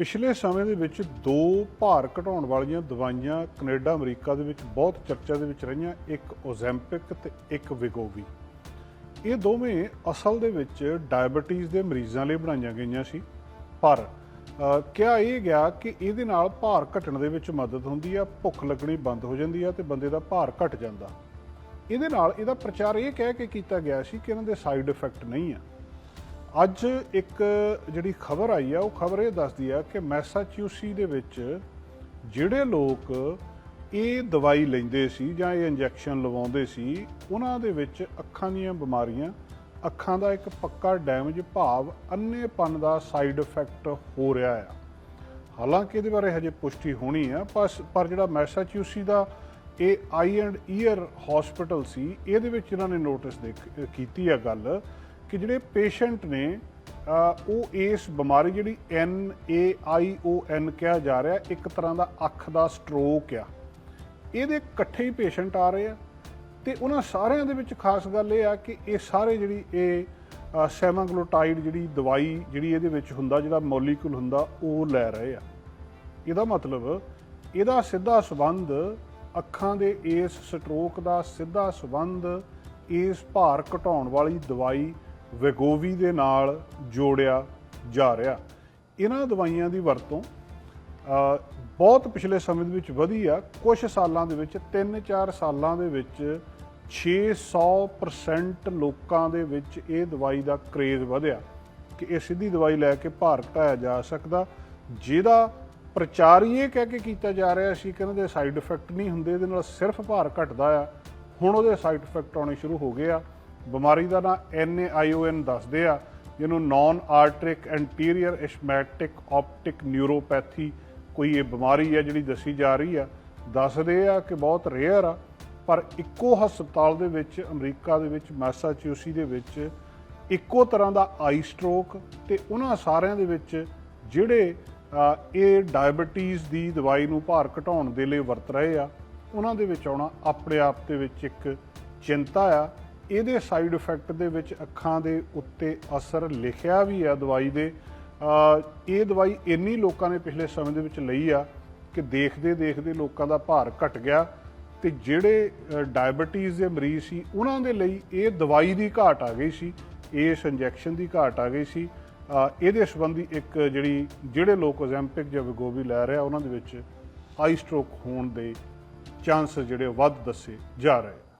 ਪਿਛਲੇ ਸਮੇਂ ਦੇ ਵਿੱਚ ਦੋ ਭਾਰ ਘਟਾਉਣ ਵਾਲੀਆਂ ਦਵਾਈਆਂ ਕੈਨੇਡਾ, ਅਮਰੀਕਾ ਦੇ ਵਿੱਚ ਬਹੁਤ ਚਰਚਾ ਦੇ ਵਿੱਚ ਰਹੀਆਂ, ਇੱਕ ਓਜ਼ੈਂਪਿਕ ਤੇ ਇੱਕ ਵਿਗੋਵੀ ਇਹ ਦੋਵੇਂ ਅਸਲ ਦੇ ਵਿੱਚ ਡਾਇਬੀਟੀਜ਼ ਦੇ ਮਰੀਜ਼ਾਂ ਲਈ ਬਣਾਈਆਂ ਗਈਆਂ ਸੀ। ਪਰ ਕਿਹਾ ਇਹ ਗਿਆ ਕਿ ਇਹਦੇ ਨਾਲ ਭਾਰ ਘਟਣ ਦੇ ਵਿੱਚ ਮਦਦ ਹੁੰਦੀ ਆ, ਭੁੱਖ ਲੱਗਣੀ ਬੰਦ ਹੋ ਜਾਂਦੀ ਆ ਤੇ ਬੰਦੇ ਦਾ ਭਾਰ ਘਟ ਜਾਂਦਾ। ਇਹਦੇ ਨਾਲ ਇਹਦਾ ਪ੍ਰਚਾਰ ਇਹ ਕਹਿ ਕੇ ਕੀਤਾ ਗਿਆ ਸੀ ਕਿ ਇਹਨਾਂ ਦੇ ਸਾਈਡ ਇਫੈਕਟ ਨਹੀਂ ਆ। ਅੱਜ ਇੱਕ ਜਿਹੜੀ ਖਬਰ ਆਈ ਆ, ਉਹ ਖਬਰ ਇਹ ਦੱਸਦੀ ਆ ਕਿ ਮੈਸਾਚਿਊਸੀ ਦੇ ਵਿੱਚ ਜਿਹੜੇ ਲੋਕ ਇਹ ਦਵਾਈ ਲੈਂਦੇ ਸੀ ਜਾਂ ਇਹ ਇੰਜੈਕਸ਼ਨ ਲਵਾਉਂਦੇ ਸੀ, ਉਹਨਾਂ ਦੇ ਵਿੱਚ ਅੱਖਾਂ ਦੀਆਂ ਬਿਮਾਰੀਆਂ, ਅੱਖਾਂ ਦਾ ਇੱਕ ਪੱਕਾ ਡੈਮੇਜ ਭਾਵ ਅੰਨੇਪਨ ਦਾ ਸਾਈਡ ਇਫੈਕਟ ਹੋ ਰਿਹਾ ਆ। ਹਾਲਾਂਕਿ ਇਹਦੇ ਬਾਰੇ ਹਜੇ ਪੁਸ਼ਟੀ ਹੋਣੀ ਆ ਪਰ ਜਿਹੜਾ ਮੈਸਾਚਿਊਸੀ ਦਾ ਇਹ ਆਈ ਐਂਡ ਈਅਰ ਹਸਪੀਟਲ ਸੀ, ਇਹਦੇ ਵਿੱਚ ਇਹਨਾਂ ਨੇ ਨੋਟਿਸ ਦੇ ਕੀਤੀ ਆ ਗੱਲ। ਕਿ ਜਿਹੜੇ ਪੇਸ਼ੈਂਟ ਨੇ ਉਹ ਇਸ ਬਿਮਾਰੀ ਜਿਹੜੀ ਐਨ ਏ ਆਈ ਓ ਐਨ ਕਿਹਾ ਜਾ ਰਿਹਾ, ਇੱਕ ਤਰ੍ਹਾਂ ਦਾ ਅੱਖ ਦਾ ਸਟ੍ਰੋਕ ਆ। ਇਹਦੇ ਇਕੱਠੇ ਹੀ ਪੇਸ਼ੈਂਟ ਆ ਰਹੇ ਆ ਤੇ ਉਹਨਾਂ ਸਾਰਿਆਂ ਦੇ ਵਿੱਚ ਖਾਸ ਗੱਲ ਇਹ ਆ ਕਿ ਇਹ ਸਾਰੇ ਜਿਹੜੀ ਇਹ ਸੈਮਾਗਲੋਟਾਈਡ ਜਿਹੜੀ ਦਵਾਈ ਜਿਹੜੀ ਇਹਦੇ ਵਿੱਚ ਹੁੰਦਾ, ਜਿਹੜਾ ਮੋਲੀਕੂਲ ਹੁੰਦਾ, ਉਹ ਲੈ ਰਹੇ ਆ। ਇਹਦਾ ਮਤਲਬ ਇਹਦਾ ਸਿੱਧਾ ਸਬੰਧ ਅੱਖਾਂ ਦੇ ਇਸ ਸਟ੍ਰੋਕ ਦਾ ਸਿੱਧਾ ਸਬੰਧ ਇਸ ਭਾਰ ਘਟਾਉਣ ਵਾਲੀ ਦਵਾਈ ਵੈਗੋਵੀ ਦੇ ਨਾਲ ਜੋੜਿਆ ਜਾ ਰਿਹਾ। ਇਹਨਾਂ ਦਵਾਈਆਂ ਦੀ ਵਰਤੋਂ ਬਹੁਤ ਪਿਛਲੇ ਸਮੇਂ ਦੇ ਵਿੱਚ ਵਧੀ ਆ। ਕੁਝ ਸਾਲਾਂ ਦੇ ਵਿੱਚ 3-4 ਸਾਲਾਂ ਦੇ ਵਿੱਚ 600% ਲੋਕਾਂ ਦੇ ਵਿੱਚ ਇਹ ਦਵਾਈ ਦਾ ਕਰੇਜ਼ ਵਧਿਆ ਕਿ ਇਹ ਸਿੱਧੀ ਦਵਾਈ ਲੈ ਕੇ ਭਾਰ ਘਟਾਇਆ ਜਾ ਸਕਦਾ। ਜਿਹਦਾ ਪ੍ਰਚਾਰ ਹੀ ਇਹ ਕਹਿ ਕੇ ਕੀਤਾ ਜਾ ਰਿਹਾ ਸੀ ਕਿ ਇਹਨਾਂ ਦੇ ਸਾਈਡ ਇਫੈਕਟ ਨਹੀਂ ਹੁੰਦੇ, ਇਹਦੇ ਨਾਲ ਸਿਰਫ ਭਾਰ ਘਟਦਾ ਆ। ਹੁਣ ਉਹਦੇ ਸਾਈਡ ਇਫੈਕਟ ਆਉਣੇ ਸ਼ੁਰੂ ਹੋ ਗਏ ਆ। ਬਿਮਾਰੀ ਦਾ ਨਾਂ NAION ਦੱਸਦੇ ਆ, ਜਿਹਨੂੰ non arteritic anterior ischaemic optic neuropathy ਕੋਈ ਇਹ ਬਿਮਾਰੀ ਹੈ ਜਿਹੜੀ ਦੱਸੀ ਜਾ ਰਹੀ ਆ। ਦੱਸਦੇ ਆ ਕਿ ਬਹੁਤ ਰੇਅਰ ਆ, ਪਰ ਇੱਕੋ ਹਸਪਤਾਲ ਦੇ ਵਿੱਚ, ਅਮਰੀਕਾ ਦੇ ਵਿੱਚ ਮੈਸਾਚਿਊਸੀ ਦੇ ਵਿੱਚ ਇੱਕੋ ਤਰ੍ਹਾਂ ਦਾ ਆਈ ਸਟ੍ਰੋਕ ਤੇ ਉਹਨਾਂ ਸਾਰਿਆਂ ਦੇ ਵਿੱਚ ਜਿਹੜੇ ਇਹ ਡਾਇਬੀਟੀਜ਼ ਦੀ ਦਵਾਈ ਨੂੰ ਭਾਰ ਘਟਾਉਣ ਦੇ ਲਈ ਵਰਤ ਰਹੇ ਆ, ਉਹਨਾਂ ਦੇ ਵਿੱਚ ਆਉਣਾ ਆਪਣੇ ਆਪ ਦੇ ਵਿੱਚ ਇੱਕ ਚਿੰਤਾ ਆ। ਇਹਦੇ ਸਾਈਡ ਇਫੈਕਟ ਦੇ ਵਿੱਚ ਅੱਖਾਂ ਦੇ ਉੱਤੇ ਅਸਰ ਲਿਖਿਆ ਵੀ ਆ ਦਵਾਈ ਦੇ। ਇਹ ਦਵਾਈ ਇੰਨੀ ਲੋਕਾਂ ਨੇ ਪਿਛਲੇ ਸਮੇਂ ਦੇ ਵਿੱਚ ਲਈ ਆ ਕਿ ਦੇਖਦੇ ਦੇਖਦੇ ਲੋਕਾਂ ਦਾ ਭਾਰ ਘਟ ਗਿਆ ਤੇ ਜਿਹੜੇ ਡਾਇਬੀਟੀਜ਼ ਦੇ ਮਰੀਜ਼ ਸੀ, ਉਹਨਾਂ ਦੇ ਲਈ ਇਹ ਦਵਾਈ ਦੀ ਘਾਟ ਆ ਗਈ ਸੀ, ਇਸ ਇੰਜੈਕਸ਼ਨ ਦੀ ਘਾਟ ਆ ਗਈ ਸੀ। ਇਹਦੇ ਸੰਬੰਧੀ ਇੱਕ ਜਿਹੜੀ, ਜਿਹੜੇ ਲੋਕ ਓਜ਼ੈਂਪਿਕ ਜਾਂ ਵਿਗੋਵੀ ਲੈ ਰਿਹਾ ਉਹਨਾਂ ਦੇ ਵਿੱਚ ਆਈ ਸਟ੍ਰੋਕ ਹੋਣ ਦੇ ਚਾਂਸ ਜਿਹੜੇ ਵੱਧ ਦੱਸੇ ਜਾ ਰਹੇ।